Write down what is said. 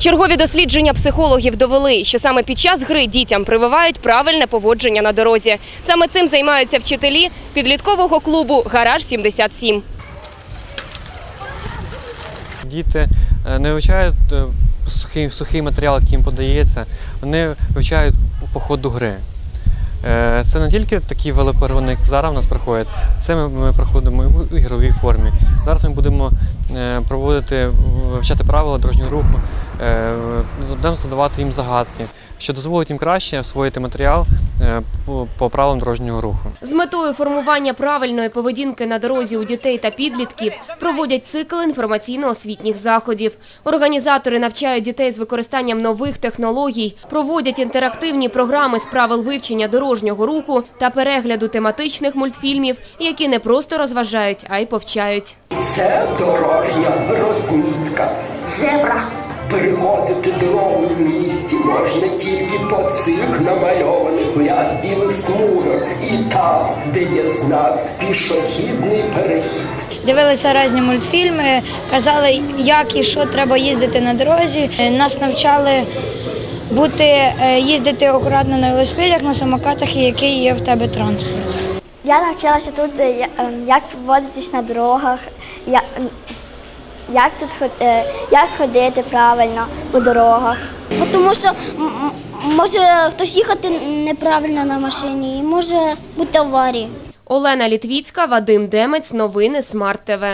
Чергові дослідження психологів довели, що саме під час гри дітям прививають правильне поводження на дорозі. Саме цим займаються вчителі підліткового клубу Гараж 77 Діти е, не вивчають е, сухий, сухий матеріал, який їм подається, вони вивчають по ходу гри. Е, Це не тільки такі велоперегони, як зараз в нас проходять, це ми, проходимо в ігровій формі. Зараз ми будемо проводити, вивчати правила дорожнього руху, будемо задавати їм загадки, що дозволить їм краще освоїти матеріал е, по, по правилам дорожнього руху. З метою формування правильної поведінки на дорозі у дітей та підлітків проводять цикл інформаційно-освітніх заходів. Організатори навчають дітей з використанням нових технологій, проводять інтерактивні програми з правил вивчення дорожнього руху та перегляду тематичних мультфільмів, які не просто розважають, а й повчають. Це дорожня розмітка. Зебра. Переходити дорогу в місті можна тільки по цих намальованих в ряд білих смугах. І там, де є знак пішохідний перехід. Дивилися різні мультфільми, казали, як і що треба їздити на дорозі. Е, Нас навчали бути, е, їздити акуратно на велосипедах, на самокатах і який є в тебе транспорт. Я навчилася тут, е, я- е, як поводитись на дорогах, як тут е, як ходити правильно по дорогах. Тому що може хтось їхати неправильно на машині і може бути аварії. Олена Літвіцька, Вадим Демець. Новини Смарт ТВ.